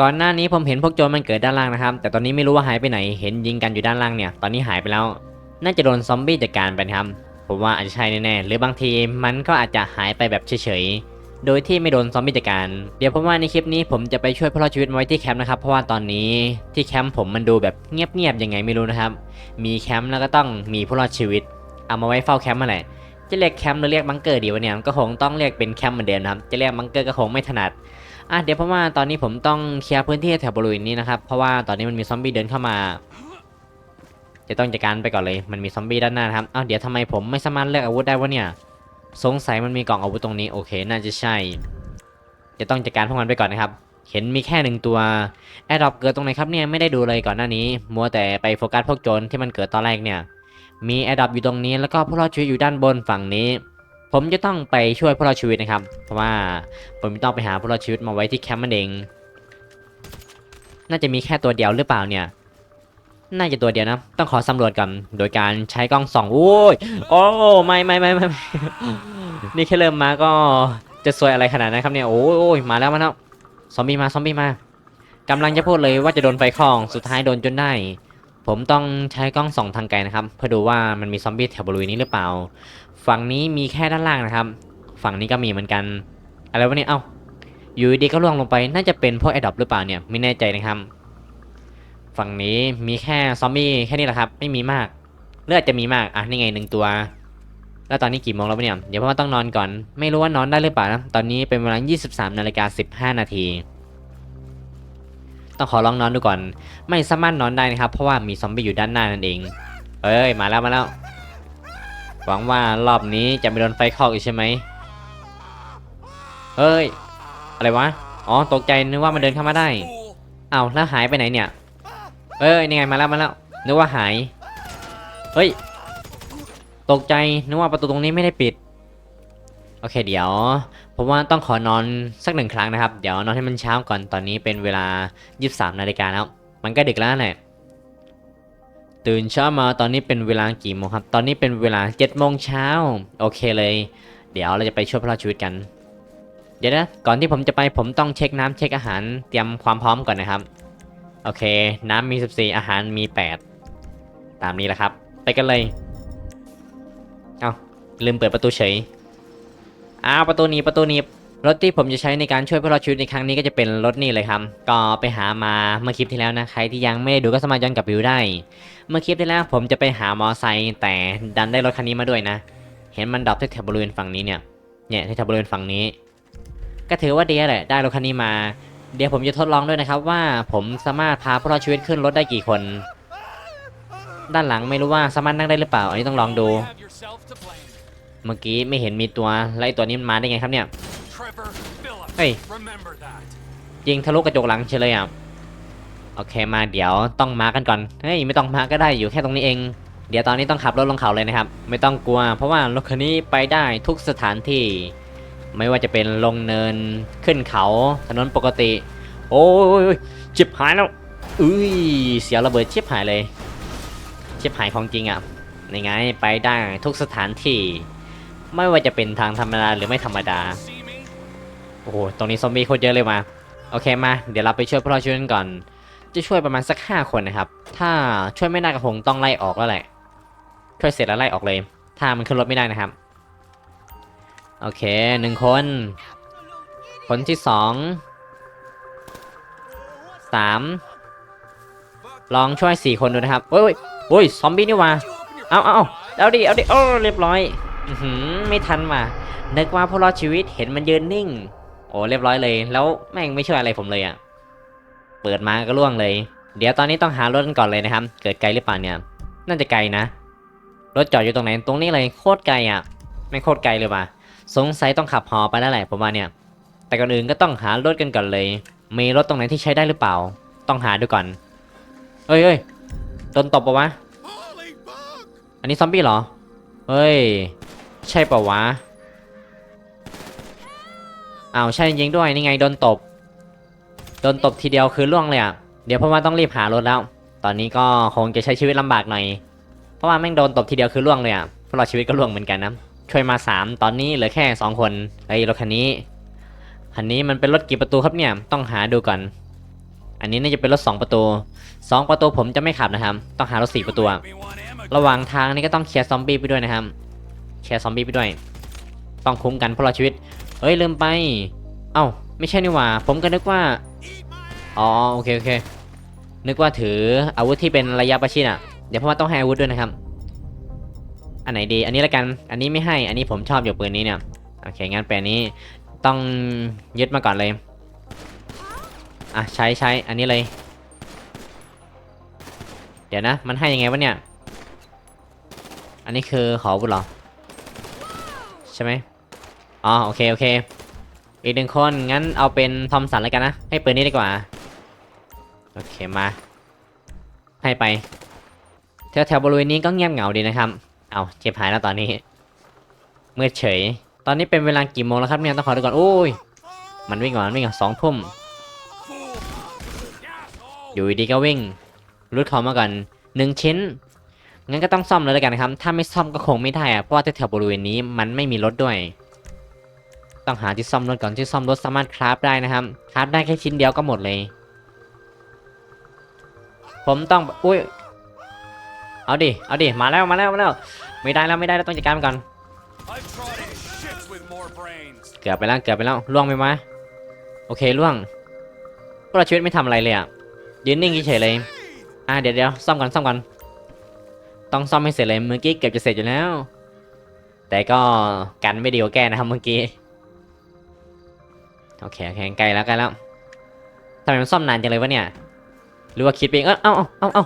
ก่อนหน้านี้ผมเห็นพวกโจรมันเกิดด้านล่างนะครับ แต่ตอนนี้ไม่รู้ว่าหายไปไหน เห็นยิงกันอยู่ด้านล่างเนี่ย ตอนนี้หายไปแล้ว น่าจะโดนซอมบี้จัดการไปครับ ผมว่าอาจจะใช่แน่ๆ หรือบางทีมันก็อาจจะหายไปแบบเฉยๆ โดยที่ไม่โดนซอมบี้จัดการ เดี๋ยวผมว่าในคลิปนี้ผมจะไปช่วยผู้รอดชีวิตมาไว้ที่แคมป์นะครับ เพราะว่าตอนนี้ที่แคมป์ผมมันดูแบบเงียบๆ ยังไงไม่รู้นะครับ มีแคมป์แล้วก็ต้องมีผู้รอดชีวิต เอามาไว้เฝ้าแคมป์มาแหละจะเรียกแคมป์หรือเรียกบังเกอร์ดีวะเนี่ย ก็คงต้องเรียกเป็นแคมป์เหมือนเดิมนะครับ จะเรียกบังเกอร์ก็คงไม่ถนัด อะเดี๋ยวเพราะว่าตอนนี้ผมต้องเคลียร์พื้นที่แถวบริเวณนี้นะครับ เพราะว่าตอนนี้มันมีซอมบี้เดินเข้ามา จะต้องจัดการไปก่อนเลย มันมีซอมบี้ด้านหน้าครับอ้าวเดี๋ยวทำไมผมไม่สามารถเลือกอาวุธได้วะเนี่ย สงสัยมันมีกล่องอาวุธตรงนี้ โอเค น่าจะใช่ จะต้องจัดการพวกมันไปก่อนนะครับ เห็นมีแค่หนึ่งตัวแอร์ดอปเกิดตรงไหนครับเนี่ย ไม่ได้ดูเลยก่อนหน้านี้ มัวแต่ไปโฟกัสพวกโจรที่มันเกิดตอนแรกเนี่ย มีแอร์ดอปอยู่ตรงนี้ แล้วก็ผู้รอดชีวิตอยู่ด้านบนฝั่งนี้ ผมจะต้องไปช่วยผู้รอดชีวิตนะครับ เพราะว่าผมต้องไปหาผู้รอดชีวิตมาไว้ที่แคมป์มันเอง น่าจะมีแค่ตัวเดียวหรือเปล่าเนี่ย น่าจะตัวเดียวนะ ต้องขอสำรวจก่อนโดยการใช้กล้องส่องโอ้ยโอ้ไม่ไม่ไม่ไม่นี่แค่เริ่มมาก็จะสวยอะไรขนาดนั้นครับเนี่ยโอ้ยโอ้ยมาแล้วมาแล้วซอมบี้มาซอมบี้มากำลังจะพูดเลยว่าจะโดนไฟคลองสุดท้ายโดนจนได้ ผมต้องใช้กล้องส่องทางไกลนะครับ เพื่อดูว่ามันมีซอมบี้แถวบริเวณนี้หรือเปล่า ฝั่งนี้มีแค่ด้านล่างนะครับ ฝั่งนี้ก็มีเหมือนกัน อะไรวะเนี่ย เอ้า อยู่ดีก็ล่วงลงไป น่าจะเป็นพวกแอดดอปหรือเปล่าเนี่ย ไม่แน่ใจนะครับ ฝั่งนี้มีแค่ซอมบี้แค่นี้แหละครับ ไม่มีมาก เลือดจะมีมาก อะ นี่ไงหนึ่งตัว แล้วตอนนี้กี่โมงแล้วเนี่ย เดี๋ยวพ่อต้องนอนก่อน ไม่รู้ว่านอนได้หรือเปล่านะ ตอนนี้เป็นเวลา 23นาฬิกา15นาที ต้องขอลองนอนดูก่อน ไม่สามารถนอนได้นะครับ เพราะว่ามีซอมบี้อยู่ด้านหน้านั่นเอง เอ้ยมาแล้วมาแล้ว หวังว่ารอบนี้จะไม่โดนไฟคอกอีกใช่ไหมเฮ้ย อะไรวะ อ๋อตกใจนึกว่ามันเดินเข้ามาได้ เอาแล้วหายไปไหนเนี่ย เอ้ยนี่ไงมาแล้วมาแล้วนึกว่าหาย เฮ้ย ตกใจนึกว่าประตูตรงนี้ไม่ได้ปิด โอเคเดี๋ยว ผมว่าต้องขอนอนสักหนึ่งครั้งนะครับ เดี๋ยวนอนให้มันเช้าก่อนตอนนี้เป็นเวลา 23นาฬิกาแล้ว มันก็ดึกแล้วแหละตื่นเช้ามาตอนนี้เป็นเวลากี่โมงครับ ตอนนี้เป็นเวลา7โมงเช้าโอเคเลย เดี๋ยวเราจะไปช่วยพระรอชีวิตกัน เดี๋ยวนะ ก่อนที่ผมจะไปผมต้องเช็คน้ำเช็คอาหารเตรียมความพร้อมก่อนนะครับ โอเค น้ำมี 14 อาหารมี 8 ตามนี้แหละครับ ไปกันเลย เอาลืมเปิดประตูเฉย อ้าวประตูหนี้ประตูหนี้รถที่ผมจะใช้ในการช่วยพวกเราชีวิตในครั้งนี้ก็จะเป็นรถนี่เลยครับ ก็ไปหามาเมื่อคลิปที่แล้วนะใครที่ยังไม่ได้ดูก็สามารถย้อนกลับไปดูได้ เมื่อคลิปที่แล้วผมจะไปหามอไซค์แต่ดันได้รถคันนี้มาด้วยนะ เห็นมันดรอปที่แถวบริเวณฝั่งนี้เนี่ยเนี่ยที่แถวบริเวณฝั่งนี้ ก็ถือว่าดีแหละได้รถคันนี้มา เดี๋ยวผมจะทดลองด้วยนะครับว่าผมสามารถพาพวกเราชีวิตขึ้นรถได้กี่คน ด้านหลังไม่รู้ว่าสามารถนั่งได้หรือเปล่า อันนี้ต้องลองดู เมื่อกี้ไม่เห็นมีตัวแล้วไอ้ตัวนี้มันมาได้ไงครับเนี่ย Trevor Phillips. Hey. Remember that. ยิงทะลุกระจกหลังเฉยเลยอะโอเคมาเดี๋ยวต้องมากันก่อนเฮ้ยไม่ต้องมาก็ได้อยู่แค่ตรงนี้เอง เดี๋ยวตอนนี้ต้องขับรถลงเขาเลยนะครับ ไม่ต้องกลัว เพราะว่ารถคันนี้ไปได้ทุกสถานที่ ไม่ว่าจะเป็นลงเนินขึ้นเขาถนนปกติ โอ้ยชิบหายแล้วอุ้ยเสียระเบิดชิบหายเลยชิบหายของจริงอะยังไงไปได้ทุกสถานที่ ไม่ว่าจะเป็นทางธรรมดาหรือไม่ธรรมดา โอ้โห ตรงนี้ซอมบี้โคตรเยอะเลยมา โอเคมา เดี๋ยวเราไปช่วยพวกเราช่วยกันก่อน จะช่วยประมาณสักห้าคนนะครับ ถ้าช่วยไม่ได้ก็คงต้องไล่ออกแล้วแหละ ช่วยเสร็จแล้วไล่ออกเลย ถ้ามันขึ้นรถไม่ได้นะครับ โอเคหนึ่งคน คนที่สอง สาม ลองช่วยสี่คนดูนะครับ โอ้ยโอ้ยซอมบี้นี่ว่าเอาเอาเอาเอาดิ เอาดิ โอ้ เรียบร้อย อือหือไม่ทันว่ะนึกว่าผู้รอดชีวิตเห็นมันยืนนิ่ง โอ้เรียบร้อยเลย แล้วแม่งไม่ช่วยอะไรผมเลยอะ่ะ เปิดมาก็ล่วงเลย เดี๋ยวตอนนี้ต้องหารถกันก่อนเลยนะครับ เกิดไกลหรือเปล่าเนี่ย น่าจะไกลนะ รถจอดอยู่ตรงไหน ตรงนี้เลยโคตรไกลอะ่ะ ไม่โคตรไกลเลยว่ะ สงสัยต้องขับหอไปแล้วแหละผมว่าเนี่ย แต่ก่อนอื่นก็ต้องหารถกันก่อนเลย มีรถตรงไหนที่ใช้ได้หรือเปล่า ต้องหาดูก่อนเฮ้ยเฮ้ยโดนตบปะวะ อันนี้ซอมบี้เหรอ เฮ้ย ใช่ปะวะอ้าวใช่จริงด้วยนี่ไงโดนตบ โดนตบทีเดียวคือล่วงเลยอะ เดี๋ยวเพราะว่าต้องรีบหารถแล้ว ตอนนี้ก็คงจะใช้ชีวิตลำบากหน่อย เพราะว่าแม่งโดนตบทีเดียวคือล่วงเลยอะ พวกเราชีวิตก็ล่วงเหมือนกันนะ ช่วยมาสามตอนนี้เหลือแค่สองคนไอ้ยรถคันนี้ คันนี้มันเป็นรถกี่ประตูครับเนี่ย ต้องหาดูก่อน อันนี้น่าจะเป็นรถสองประตูสองประตูผมจะไม่ขับนะครับ ต้องหารถสี่ประตู ระหว่างทางนี่ก็ต้องเคลียร์ซอมบี้ไปด้วยนะครับ เคลียร์ซอมบี้ไปด้วย ต้องคุ้มกันพวกเราชีวิตเอ้ยลืมไป เอ้าไม่ใช่นี่หว่า ผมก็นึกว่า อ๋อโอเคโอเค นึกว่าถืออาวุธที่เป็นระยะประชิดอะ เดี๋ยวเพราะว่าต้องให้อาวุธด้วยนะครับ อันไหนดี อันนี้ละกัน อันนี้ไม่ให้ อันนี้ผมชอบอยู่ปืนนี้เนี่ย โอเคงั้นแปลนี้ต้องยึดมาก่อนเลย อะใช้ใช้อันนี้เลย เดี๋ยวนะ มันให้ยังไงวะเนี่ย อันนี้คือขออาวุธเหรอ ช่ไหมอ๋อโอเคโอเค อีกหนึ่งคนงั้นเอาเป็นทอมสันแล้วกันนะ ให้ปืนนี้ดีกว่า โอเคมา ให้ไป แถวแถวบริเวณนี้ก็เงียบเหงาดีนะครับ เอาเจ็บหายแล้วตอนนี้มืดเฉย ตอนนี้เป็นเวลากี่โมงแล้วครับเนี่ยต้องขอดูก่อนโอ้ย มันวิ่งก่อนมันวิ่งก่อนสองทุ่มอยู่ดีก็วิ่งรุดเขามาก่อนหนึ่งชิ้น งั้นก็ต้องซ่อมเลยแล้วกันนะครับ ถ้าไม่ซ่อมก็คงไม่ได้อะเพราะว่าแถวบริเวณนี้มันไม่มีรถด้วย ต้องหาที่ซ่อมรถก่อนที่ซ่อมรถสามารถคราฟได้นะครับ คราฟได้แค่ชิ้นเดียวก็หมดเลย ผมต้องอุ้ย เอาดิ เอาดิ มาแล้ว มาแล้ว มาแล้ว ไม่ได้แล้ว ไม่ได้แล้วต้องจัดการมันก่อน เกือบไปแล้ว เกือบไปแล้ว ล่วงไปไหมโอเค ล่วงพวกเราชีวิตไม่ทำอะไรเลยอะยืนนิ่งเฉยเลย อะเดี๋ยวเดี๋ยวซ่อมก่อนซ่อมก่อน ต้องซ่อมให้เสร็จเลยเมื่อกี้เกือบจะเสร็จอยู่แล้ว แต่ก็กันไม่ดีกว่าแก้นะครับเมื่อกี้โอเคโอเคใกล้แล้วใกล้แล้วทำไมมันซ่อมนานจังเลยวะเนี่ย หรือว่าคิดปเองเอ้าเอ้าเอ้าเอ้า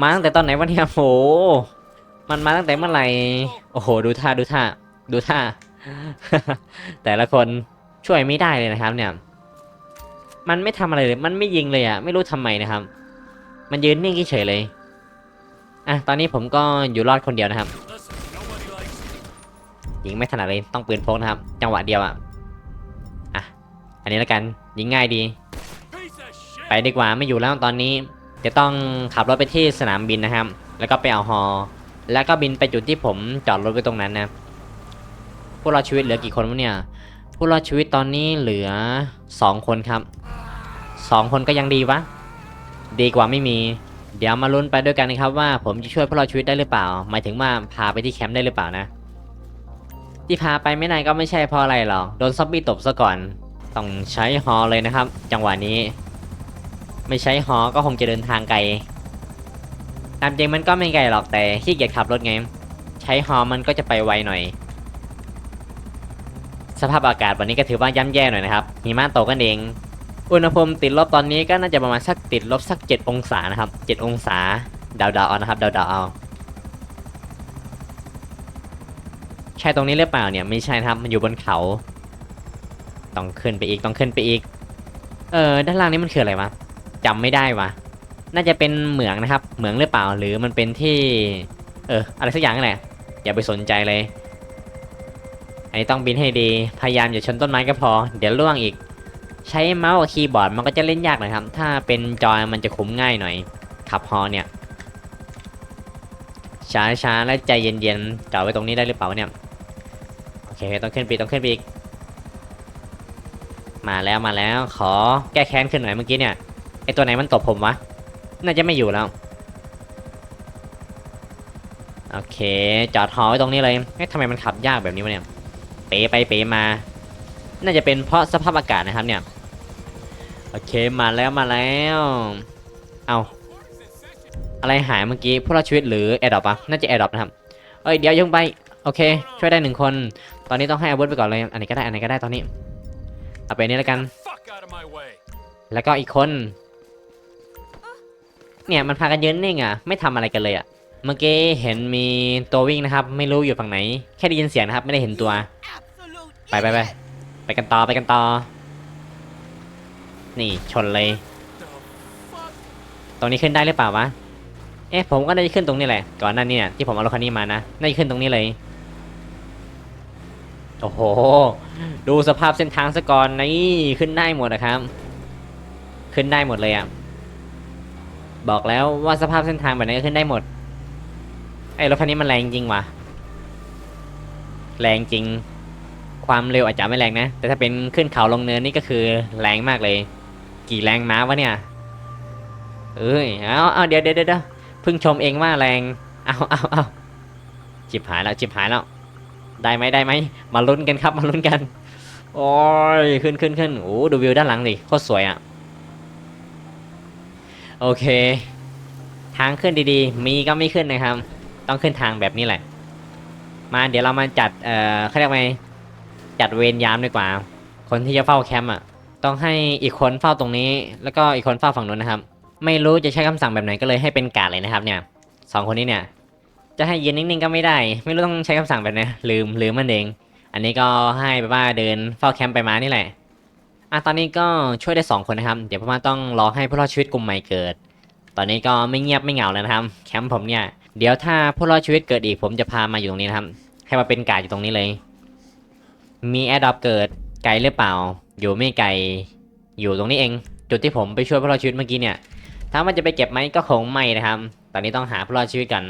มาตั้งแต่ตอนไหนวะเนี่ยโหมันมาตั้งแต่เมื่อไหร่โอ้โห ดูท่าดูท่าดูท่า แต่ละคนช่วยไม่ได้เลยนะครับ เนี่ย มันไม่ทำอะไรเลย มันไม่ยิงเลยอะ ไม่รู้ทำไมนะครับ มันยืนนิ่งเฉยเลย อะตอนนี้ผมก็อยู่รอดคนเดียวนะครับยิงไม่ถนัดเลยต้องปืนพกนะครับ จังหวะเดียวอะอะอันนี้และกันยิงง่ายดี ไปดีกว่าไม่อยู่แล้วตอนนี้ จะต้องขับรถไปที่สนามบินนะครับ แล้วก็ไปเอาฮอแล้วก็บินไปจุดที่ผมจอดรถไว้ตรงนั้นนะพวกเราชีวิตเหลือกี่คนวะเนี่ยพวกเราชีวิตตอนนี้เหลือสองคนครับสองคนก็ยังดีวะ ดีกว่าไม่มี เดี๋ยวมาลุ้นไปด้วยกันนะครับว่าผมจะช่วยพวกเราชีวิตได้หรือเปล่า หมายถึงว่าพาไปที่แคมป์ได้หรือเปล่านะ ที่พาไปไม่นานก็ไม่ใช่เพราะอะไรหรอกโดนซอมบี้ตบซะก่อน ต้องใช้ฮอเลยนะครับ จังหวะนี้ ไม่ใช้ฮอก็คงจะเดินทางไกล ตามจริงมันก็ไม่ไกลหรอกแต่ขี้เกียจขับรถไง ใช้ฮอมันก็จะไปไวหน่อย สภาพอากาศวันนี้ก็ถือว่าย่ำแย่หน่อยนะครับหิมะตกกันเอง อุณหภูมิติดลบตอนนี้ก็น่าจะประมาณสักติดลบสัก7องศานะครับ7องศาเดาๆเอานะครับเดาๆเอาใช่ตรงนี้หรือเปล่าเนี่ยไม่ใช่ครับมันอยู่บนเขา ต้องขึ้นไปอีกต้องขึ้นไปอีก เออด้านล่างนี้มันคืออะไรวะจำไม่ได้วะน่าจะเป็นเหมืองนะครับ เหมืองหรือเปล่าหรือมันเป็นที่ เออ อะไรสักอย่างนั่นแหละอย่าไปสนใจเลยอันนี้ต้องบินให้ดีพยายามอย่าชนต้นไม้ก็พอ เดี๋ยวล่วงอีก ใช้เมาส์กับคีย์บอร์ดมันก็จะเล่นยากหน่อยครับ ถ้าเป็นจอยมันจะคุ้มง่ายหน่อย ขับฮอเนี่ย ช้าช้าๆและใจเย็นๆจอดไว้ตรงนี้ได้หรือเปล่าเนี่ย โอเคต้องขึ้นไปต้องขึ้นไปอีก มาแล้วมาแล้ว ขอแก้แค้นขึ้นหน่อยเมื่อกี้เนี่ย ไอตัวไหนมันตบผมวะ น่าจะไม่อยู่แล้ว โอเค จอดฮอไว้ตรงนี้เลยเอ๊ะทำไมมันขับยากแบบนี้วะเนี่ย เป๋ไปเป๋มา น่าจะเป็นเพราะสภาพอากาศนะครับเนี่ย โอเคมาแล้วมาแล้ว เอาอะไรหายเมื่อกี้พวกเราชีวิตหรือแอดดอปะน่าจะแอดดอปนะครับ เอ้ยเดี๋ยวยังไป โอเค ช่วยได้หนึ่งคน ตอนนี้ต้องให้อาวุธไปก่อนเลย อันไหนี้ก็ได้ อันไหนก็ได้ตอนนี้ เอาไปนี่แล้วกัน แล้วก็อีกคน เนี่ยมันพากันยืนนิ่งอะ ไม่ทำอะไรกันเลยอะ เมื่อกี้เห็นมีตัววิ่งนะครับ ไม่รู้อยู่ฝั่งไหน แค่ได้ยินเสียงนะครับ ไม่ได้เห็นตัว ไปไปไปไปกันต่อไปกันต่อ นี่ชนเลย ตรงนี้ขึ้นได้หรือเปล่าวะ เอ๊ะผมก็น่าจะขึ้นตรงนี้แหละ ก่อนหน้านี้เนี่ยที่ผมเอารถคันนี้มานะน่าจะขึ้นตรงนี้เลย โอ้โห ดูสภาพเส้นทางซะก่อนนี่ขึ้นได้หมดนะครับ ขึ้นได้หมดเลยอะ บอกแล้วว่าสภาพเส้นทางแบบนี้ก็ขึ้นได้หมด ไอ้รถคันนี้มันแรงจริงวะแรงจริง ความเร็วอาจจะไม่แรงนะ แต่ถ้าเป็นขึ้นเขาลงเนินนี่ก็คือแรงมากเลย กี่แรงม้าวะเนี่ย เอ้ย เอาเอาเดี๋ยวเดี๋ยวเดี๋ยวเพิ่งชมเองว่าแรง เอาเอาเอาจิบหายแล้วจิบหายแล้ว ได้ไหมได้ไหม มาลุ้นกันครับ มาลุ้นกัน โอ้ย ขึ้นขึ้นขึ้นโอ้ดูวิวด้านหลังดิโคตรสวยอะ โอเค ทางขึ้นดีๆ มีก็ไม่ขึ้นนะครับ ต้องขึ้นทางแบบนี้แหละ มาเดี๋ยวเรามาจัด เอ่อเขาเรียกไงจัดเวรยามดีกว่า คนที่จะเฝ้าแคมป์อะ ต้องให้อีกคนเฝ้าตรงนี้ แล้วก็อีกคนเฝ้าฝั่งนู้นนะครับ ไม่รู้จะใช้คำสั่งแบบไหนก็เลยให้เป็นกาดเลยนะครับ เนี่ยสองคนนี้เนี่ย จะให้ยืนนิ่งๆก็ไม่ได้ ไม่รู้ต้องใช้คำสั่งแบบไหนลืมลืมมันเอง อันนี้ก็ให้แบบว่าเดินเฝ้าแคมป์ไปมานี่แหละอะตอนนี้ก็ช่วยได้สองคนนะครับ เดี๋ยวพ่อมาต้องรอให้ผู้รอดชีวิตกลุ่มใหม่เกิด ตอนนี้ก็ไม่เงียบไม่เหงาแล้วนะครับ แคมป์ผมเนี่ย เดี๋ยวถ้าผู้รอดชีวิตเกิดอีกผมจะพามาอยู่ตรงนี้นะครับ ให้มาเป็นกาดอยู่ตรงนี้เลย มีแอดดอปเกิดไกลหรือเปล่า อยู่ไม่ไกลอยู่ตรงนี้เอง จุดที่ผมไปช่วยผู้รอชีวิตเมื่อกี้เนี่ย ถ้ามันจะไปเก็บไหมก็คงไม่นะครับ ตอนนี้ต้องหาผู้รอชีวิตกัน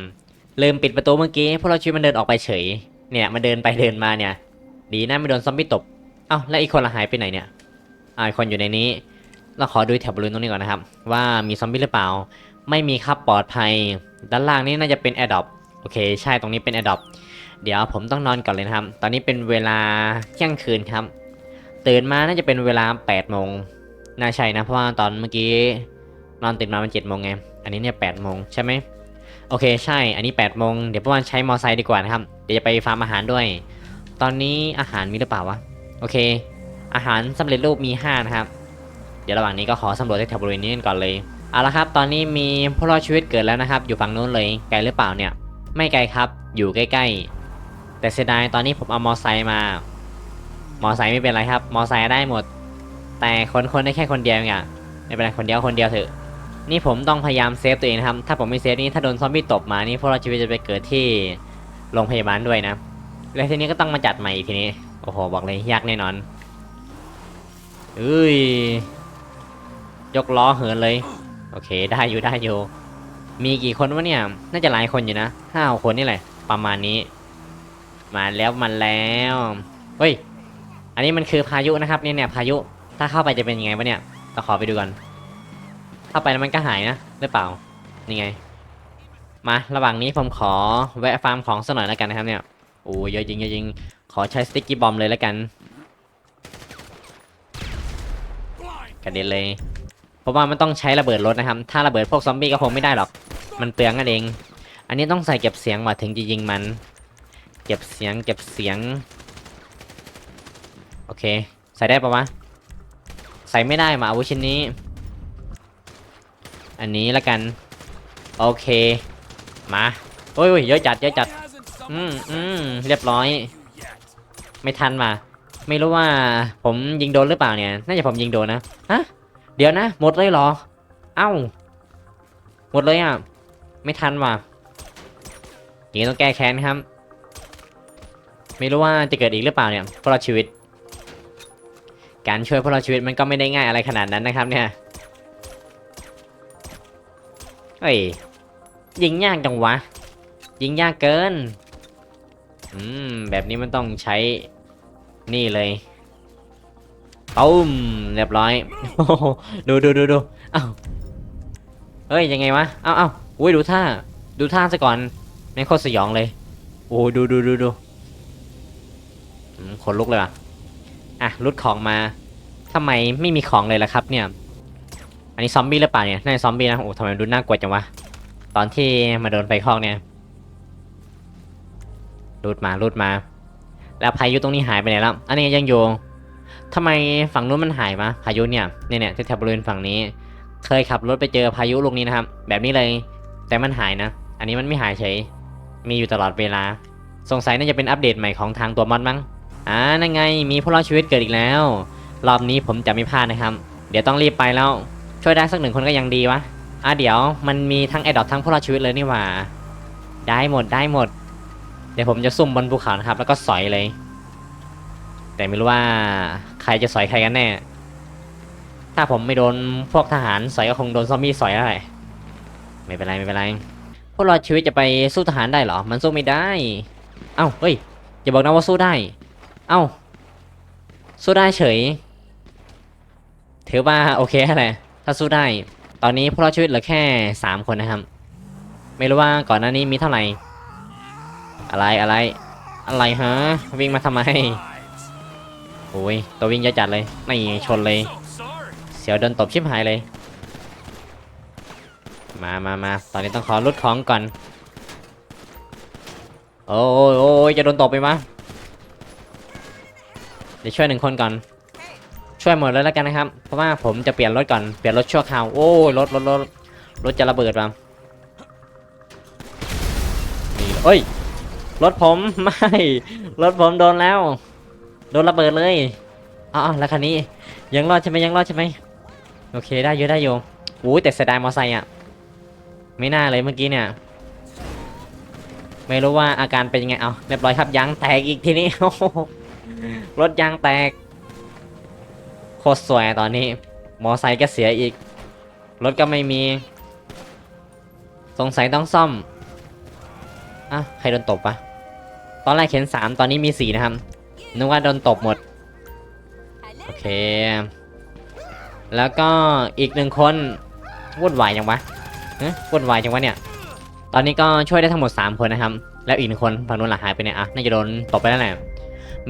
ลืมปิดประตูเมื่อกี้ผู้รอชีวิตมันเดินออกไปเฉย เนี่ยมันเดินไปเดินมาเนี่ย ดีนะไม่โดนซอมบี้ตบเอ้าแล้วอีกคนละหายไปไหนเนี่ยอ่าอีกคนอยู่ในนี้เราขอดูแถบบริเวณตรงนี้ก่อนนะครับ ว่ามีซอมบี้หรือเปล่า ไม่มีครับปลอดภัย ด้านล่างนี่น่าจะเป็นแอร์ดอปโอเค ใช่ตรงนี้เป็นแอร์ดอปเดี๋ยวผมต้องนอนก่อนเลยนะครับ ตอนนี้เป็นเวลาเที่ยงคืนครับ ตื่นมาน่าจะเป็นเวลา8โมงน่าใช่นะ เพราะว่าตอนเมื่อกี้นอนตื่นมามัน7โมงไง อันนี้เนี่ย8โมงใช่ไหมโอเคใช่ อันนี้8โมงเดี๋ยวประมาณใช้มอไซค์ดีกว่านะครับ เดี๋ยวจะไปฟาร์มอาหารด้วย ตอนนี้อาหารมีหรือเปล่าวะ โอเค อาหารสำเร็จรูปมี 5 นะครับ เดี๋ยวระหว่างนี้ก็ขอสำรวจแถวบริเวณนี้กันก่อนเลย เอาละครับ ตอนนี้มีผู้รอดชีวิตเกิดแล้วนะครับ อยู่ฝั่งนู้นเลย ไกลหรือเปล่าเนี่ย ไม่ไกลครับ อยู่ใกล้ ๆ แต่เสียดายตอนนี้ผมเอามอไซค์มา มอไซค์ไม่เป็นไรครับ มอไซค์ได้หมด แต่คนคนได้แค่คนเดียวเองอะไม่เป็นไรคนเดียวคนเดียวเถอะ นี่ผมต้องพยายามเซฟตัวเองนะครับ ถ้าผมไม่เซฟนี่ถ้าโดนซอมบี้ตบมานี่พวกเราชีวิตจะไปเกิดที่โรงพยาบาลด้วยนะ แล้วทีนี้ก็ต้องมาจัดใหม่อีกทีนี้ โอ้โหบอกเลยยากแน่นอนเอ้ย ยกล้อเหินเลย โอเคได้อยู่ได้อยู่ มีกี่คนวะเนี่ย น่าจะหลายคนอยู่นะห้าคนนี่แหละ ประมาณนี้ มาแล้วมันแล้ว เฮ้ย อันนี้มันคือพายุนะครับเนี่ยเนี่ยพายุถ้าเข้าไปจะเป็นยังไงวะเนี่ยก็ขอไปดูกันเข้าไปแล้วมันก็หายนะหรือเปล่านี่ไง มาระหว่างนี้ผมขอแวะฟาร์มของสักหน่อยแล้วกันนะครับเนี่ยโอ้เยอะจริงเยอะจริงขอใช้สติ๊กกี้บอมเลยแล้วกันกระเด็นเลยเพราะว่ามันต้องใช้ระเบิดรถนะครับ ถ้าระเบิดพวกซอมบี้ก็คงไม่ได้หรอก มันเปลืองกันเอง อันนี้ต้องใส่เก็บเสียงมาถึงจะยิงมัน เก็บเสียงเก็บเสียง โอเค ใส่ได้ปะวะ ใส่ไม่ได้มาอาวุธชิ้นนี้ อันนี้ละกัน โอเค มาโอ้ยเยอะจัดเยอะจัด อืมอืมเรียบร้อย ไม่ทันมา ไม่รู้ว่าผมยิงโดนหรือเปล่าเนี่ย น่าจะผมยิงโดนนะ ฮะ เดี๋ยวนะ หมดเลยเหรอ เอ้า หมดเลยอะ ไม่ทันว่ะอย่างนี้ต้องแก้แค้นครับ ไม่รู้ว่าจะเกิดอีกหรือเปล่าเนี่ยพวกเราชีวิต การช่วยพวกเราชีวิตมันก็ไม่ได้ง่ายอะไรขนาดนั้นนะครับเนี่ยเฮ้ยยิงยากจังวะ ยิงยากเกิน อืม แบบนี้มันต้องใช้นี่เลยตุ้มเรียบร้อยดูดูดูดูเอ้าเฮ้ยยังไงวะ เอ้าเอ้าอุ้ยดูท่า ดูท่าซะก่อนไม่โคตรสยองเลย โอ้ดูดูดูดูขนลุกเลยว่ะ อะรุดของมาทำไมไม่มีของเลยล่ะครับเนี่ย อันนี้ซอมบี้หรือเปล่าเนี่ยน่าจะซอมบี้นะโอ้ทำไมดูน่ากลัวจังวะ ตอนที่มาโดนไฟคอกเนี่ยรูดมารูดมา แล้วพายุตรงนี้หายไปไหนแล้ว อันนี้ยังอยู่ทำไมฝั่งนู้นมันหายมาพายุเนี่ยเนี่ยเนี่ยแถวบริเวณฝั่งนี้ เคยขับรถไปเจอพายุลูกนี้นะครับ แบบนี้เลย แต่มันหายนะ อันนี้มันไม่หายเฉย มีอยู่ตลอดเวลา สงสัยน่าจะเป็นอัปเดตใหม่ของทางตัวมอนมั้ง อ่านั่นไง มีผู้รอดชีวิตเกิดอีกแล้ว รอบนี้ผมจะไม่พลาดนะครับ เดี๋ยวต้องรีบไปแล้ว ช่วยได้สักหนึ่งคนก็ยังดีวะ อะเดี๋ยวมันมีทั้งแอดดอททั้งผู้รอดชีวิตเลยนี่หว่า ได้หมดได้หมด เดี๋ยวผมจะซุ่มบนภูเขานะครับ แล้วก็สอยเลย แต่ไม่รู้ว่าใครจะสอยใครกันแน่ ถ้าผมไม่โดนพวกทหารสอยก็คงโดนซอมบี้สอยแล้วแหละไม่เป็นไรไม่เป็นไรพวกเราชีวิตจะไปสู้ทหารได้เหรอ มันสู้ไม่ได้ เอ้าเฮ้ยอย่าบอกนะว่าสู้ได้ เอ้าสู้ได้เฉย ถือว่าโอเคแหละถ้าสู้ได้ ตอนนี้พวกเราชีวิตเหลือแค่สามคนนะครับ ไม่รู้ว่าก่อนหน้านี้มีเท่าไหร่ อะไรอะไร อะไรฮะ วิ่งมาทำไมโอ้ยตัววิ่งเยอะจัดเลยไม่ชนเลย เสียวโดนตบชิบหายเลย มามามาตอนนี้ต้องขอรุดของก่อน โอ้ยโอ้ยจะโดนตบไปมะ เดี๋ยวช่วยหนึ่งคนก่อน ช่วยหมดเลยแล้วกันนะครับ เพราะว่าผมจะเปลี่ยนรถก่อน เปลี่ยนรถชั่วคราว โอ้รถรถรถรถจะระเบิดมานี่เอ้ย รถผมไม่ รถผมโดนแล้ว โดนระเบิดเลยอ๋อแล้วคันนี้ ยังรอดใช่ไหมยังรอดใช่ไหมโอเคได้อยู่ได้อยู่อู้แต่เสียดายมอไซค์อะ ไม่น่าเลยเมื่อกี้เนี่ย ไม่รู้ว่าอาการเป็นยังไง เอาเรียบร้อยครับยางแตกอีกทีนี้ รถยางแตก โคตรสวยตอนนี้ มอไซค์ก็เสียอีก รถก็ไม่มี สงสัยต้องซ่อม อะ ใครโดนตบปะตอนแรกเห็นสามตอนนี้มีสี่นะครับ นึกว่าโดนตบหมด โอเค แล้วก็อีกหนึ่งคนวุ่นวายจังวะเอ๊ะวุ่นวายจังวะเนี่ย ตอนนี้ก็ช่วยได้ทั้งหมด 3 คนนะครับ แล้วอีกหนึ่งคนฝั่งนู้นหละหายไปเนี่ยอะน่าจะโดนตบไปแล้วแหละ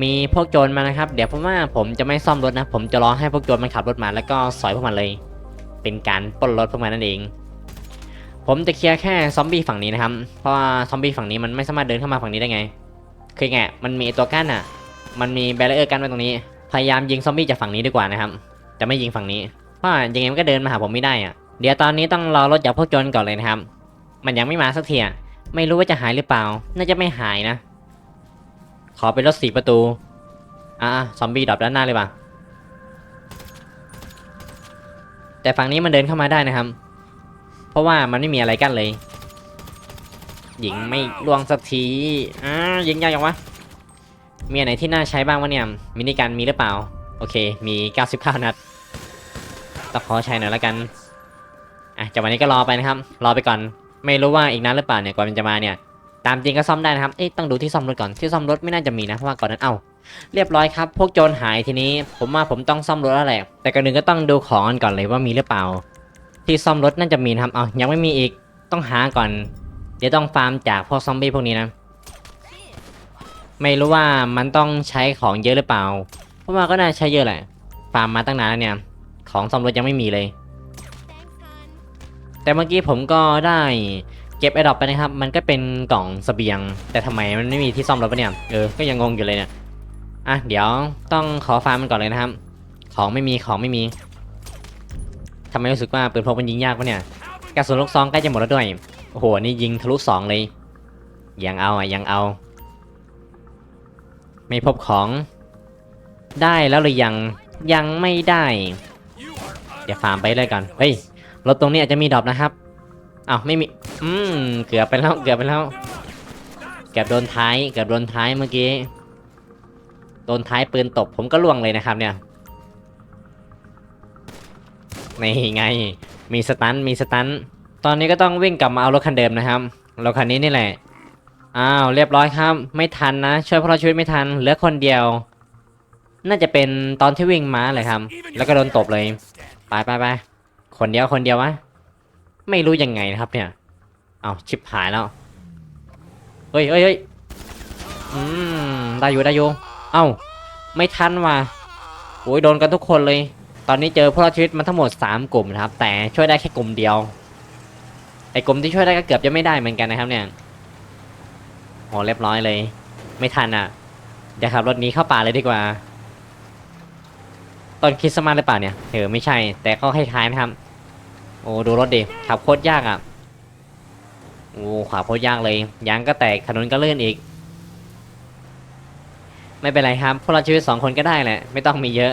มีพวกโจรมานะครับ เดี๋ยวผมว่าผมจะไม่ซ่อมรถนะ ผมจะรอให้พวกโจรมันขับรถมาแล้วก็สอยพวกมันเลย เป็นการปล้นรถพวกมันนั่นเอง ผมจะเคลียร์แค่ซอมบี้ฝั่งนี้นะครับ เพราะว่าซอมบี้ฝั่งนี้มันไม่สามารถเดินเข้ามาฝั่งนี้ได้ไง คือไง มันมีตัวกั้นอะ มันมีแบรเออร์กั้นไว้ตรงนี้ พยายามยิงซอมบี้จากฝั่งนี้ดีกว่านะครับ จะไม่ยิงฝั่งนี้ เพราะว่ายังไงมันก็เดินมาหาผมไม่ได้อะ เดี๋ยวตอนนี้ต้องรอรถจากพวกโจรก่อนเลยนะครับ มันยังไม่มาสักทีอะไม่รู้ว่าจะหายหรือเปล่า น่าจะไม่หายนะ ขอเป็นรถสี่ประตู อะซอมบี้ดรอปด้านหน้าเลยป่ะ แต่ฝั่งนี้มันเดินเข้ามาได้นะครับ เพราะว่ามันไม่มีอะไรกั้นเลยยิงไม่ล่วงสักทีอ่ายิงยากยังวะ มีอันไหนที่น่าใช้บ้างวะเนี่ย มินิกันมีหรือเปล่า โอเค มี 99 นัดต้องขอใช้หน่อยละกัน อะจากวันนี้ก็รอไปนะครับ รอไปก่อน ไม่รู้ว่าอีกนานหรือเปล่าเนี่ยก่อนมันจะมาเนี่ย ตามจริงก็ซ่อมได้นะครับเอ๊ะต้องดูที่ซ่อมรถก่อนที่ซ่อมรถไม่น่าจะมีนะเพราะว่าก่อนนั้นเอ้าเรียบร้อยครับ พวกโจรหายทีนี้ ผมว่าผมต้องซ่อมรถแล้วแหละแต่ก่อนหนึ่งก็ต้องดูของกันก่อนเลยว่ามีหรือเปล่า ที่ซ่อมรถน่าจะมีนะครับเอายังไม่มีอีกต้องหาก่อน เดี๋ยวต้องฟาร์มจากพวกซอมบี้พวกนี้นะ ไม่รู้ว่ามันต้องใช้ของเยอะหรือเปล่า เพราะว่าก็น่าใช้เยอะแหละฟาร์มมาตั้งนานแล้วเนี่ย ของซ่อมรถยังไม่มีเลย แต่เมื่อกี้ผมก็ได้ เก็บไอดอปไปนะครับ มันก็เป็นกล่องเสบียง แต่ทำไมมันไม่มีที่ซ่อมรถปะเนี่ย เออ ก็ยังงงอยู่เลยเนี่ย อะ เดี๋ยวต้องขอฟาร์มมันก่อนเลยนะครับ ของไม่มี ของไม่มีทำไมรู้สึกว่าปืนพกมันยิงยากวะเนี่ย กระสุนลูกซองใกล้จะหมดแล้วด้วย โอ้โห นี่ยิงทะลุสองเลย ยังเอาอะ ยังเอา ไม่พบของ ได้แล้วหรือยัง ยังไม่ได้ เดี๋ยวฟาร์มไปเลยก่อน เฮ้ย รถตรงนี้อาจจะมีดรอปนะครับ อ้าวไม่มี อืมเกือบไปแล้วเกือบไปแล้วเกือบโดนท้ายเกือบโดนท้ายเมื่อกี้ โดนท้ายปืนตบผมก็ล่วงเลยนะครับ เนี่ยนี่ไง มีสตันมีสตันตอนนี้ก็ต้องวิ่งกลับมาเอารถคันเดิมนะครับรถคันนี้นี่แหละ อ้าวเรียบร้อยครับ ไม่ทันนะช่วยพวกเราชีวิตไม่ทันเหลือคนเดียว น่าจะเป็นตอนที่วิ่งมาเลยครับ แล้วก็โดนตบเลย ไปไปไปคนเดียวคนเดียววะ ไม่รู้ยังไงนะครับเนี่ย เอาชิปหายแล้ว เฮ้ยเฮ้ยเฮ้ยอืม ได้อยู่ได้อยู่ เอ้า ไม่ทันว่ะโอ้ยโดนกันทุกคนเลย ตอนนี้เจอพวกเราชีวิตมาทั้งหมด 3 กลุ่มนะครับ แต่ช่วยได้แค่กลุ่มเดียว ไอ้กลุ่มที่ช่วยได้ก็เกือบจะไม่ได้เหมือนกันนะครับเนี่ยโอ้เรียบร้อยเลย ไม่ทันอะเดี๋ยวขับรถนี้เข้าป่าเลยดีกว่า ตอนคริสต์มาสหรือเปล่าเนี่ยเออไม่ใช่ แต่ก็คล้ายๆนะครับ อ้ดูรถดิขับโคตรยากอะโอ้ขับโคตรยากเลยยางก็แตกถนนก็เลื่อนอีก ไม่เป็นไรครับพวกเราชีวิตสองคนก็ได้แหละไม่ต้องมีเยอะ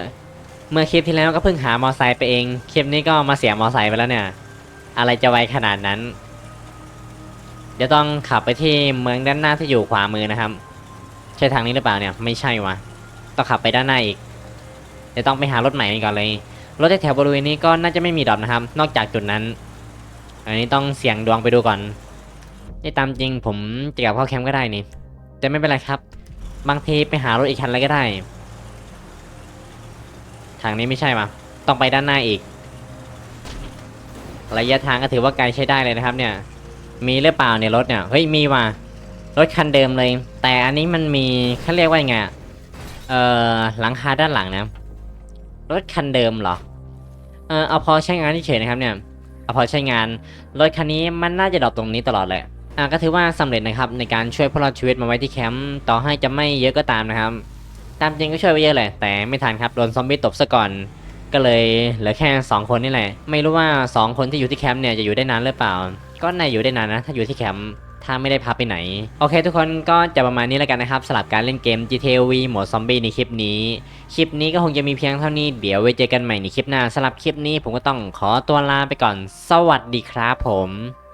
เมื่อคลิปที่แล้วก็เพิ่งหามอไซค์ไปเองคลิปนี้ก็มาเสียมอไซค์ไปแล้วเนี่ย อะไรจะไวขนาดนั้นเดี๋ยวต้องขับไปที่เมืองด้านหน้าที่อยู่ขวามือนะครับ ใช่ทางนี้หรือเปล่าเนี่ยไม่ใช่วะต้องขับไปด้านหน้าอีกเดี๋ยวต้องไปหารถใหม่ก่อนเลย รถแถวบริเวณนี้ก็น่าจะไม่มีดรอปนะครับ นอกจากจุดนั้น อันนี้ต้องเสี่ยงดวงไปดูก่อนนี่ตามจริงผมจะกลับเข้าแคมป์ก็ได้นี่ แต่ไม่เป็นไรครับ บางทีไปหารถอีกคันอะไรก็ได้ ทางนี้ไม่ใช่ปะต้องไปด้านหน้าอีก ระยะทางก็ถือว่าไกลใช้ได้เลยนะครับ เนี่ย มีหรือเปล่าเนี่ยรถเนี่ย เฮ้ยมีว่ะ รถคันเดิมเลย แต่อันนี้มันมีเขาเรียกว่าไง เอ่อหลังคาด้านหลังนะ รถคันเดิมเหรอ เออเอาพอใช้งานเฉยนะครับเนี่ย เอาพอใช้งาน รถคันนี้มันน่าจะดรอปตรงนี้ตลอดเลย อะก็ถือว่าสำเร็จนะครับในการช่วยพวกเราชีวิตมาไว้ที่แคมป์ต่อให้จะไม่เยอะก็ตามนะครับ ตามจริงก็ช่วยไว้เยอะเลยแต่ไม่ทันครับโดนซอมบี้ตบซะก่อน ก็เลยเหลือแค่ 2 คนนี่แหละ ไม่รู้ว่า 2 คนที่อยู่ที่แคมป์เนี่ยจะอยู่ได้นานหรือเปล่า ก็น่าอยู่ได้นานนะถ้าอยู่ที่แคมป์ ถ้าไม่ได้พาไปไหน โอเค ทุกคนก็จะประมาณนี้แล้วกันนะครับสลับการเล่นเกม GTA V หมดซอมบี้ในคลิปนี้ คลิปนี้ก็คงจะมีเพียงเท่านี้เดี๋ยวไว้เจอกันใหม่ในคลิปหน้าสลับคลิปนี้ผมก็ต้องขอตัวลาไปก่อน สวัสดีครับผม